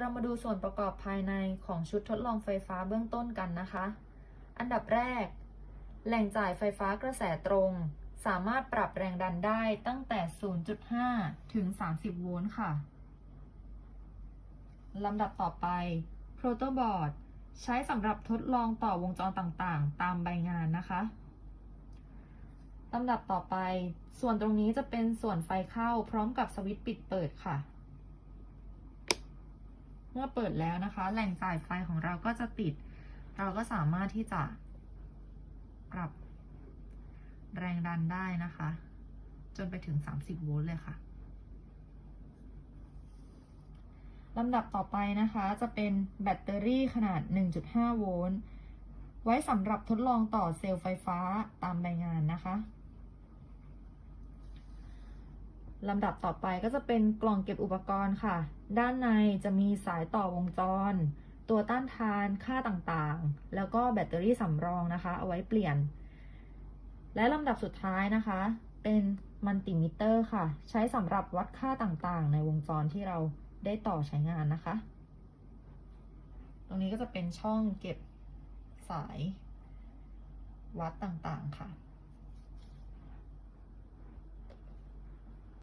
เรามาดูส่วนประกอบภายในของชุดทดลองไฟฟ้าเบื้องต้นกันนะคะ อันดับแรก แหล่งจ่ายไฟฟ้ากระแสตรง สามารถปรับแรงดันได้ตั้งแต่ 0.5 ถึง 30 โวลต์ค่ะ ลำดับต่อไป protoboard ใช้สำหรับทดลองต่อวงจรต่างๆ ตามใบงานนะคะลำดับต่อไป ส่วนตรงนี้จะเป็นส่วนไฟเข้าพร้อมกับสวิตช์ปิดเปิดค่ะ มื่อเปิดแล้วนะคะ แหล่งจ่ายไฟของเราก็จะติด เราก็สามารถที่จะ ปรับ แรงดันได้นะคะ จนไปถึง 30 โวลต์เลยค่ะลำดับต่อไปนะคะ จะเป็นแบตเตอรี่ขนาด 1.5 โวลต์ ไว้สำหรับทดลองต่อเซลล์ไฟฟ้าตามใบงานนะคะ ลำดับต่อไปก็จะเป็นกล่องเก็บอุปกรณ์ค่ะ ด้านในจะมีสายต่อวงจร ตัวต้านทานค่าต่างๆ แล้วก็แบตเตอรี่สำรองนะคะ เอาไว้เปลี่ยน และลำดับสุดท้ายนะคะ เป็นมัลติมิเตอร์ค่ะ ใช้สำหรับวัดค่าต่างๆ ในวงจรที่เราได้ต่อใช้งานนะคะ ตรงนี้ก็จะเป็นช่องเก็บสายวัดต่างๆค่ะ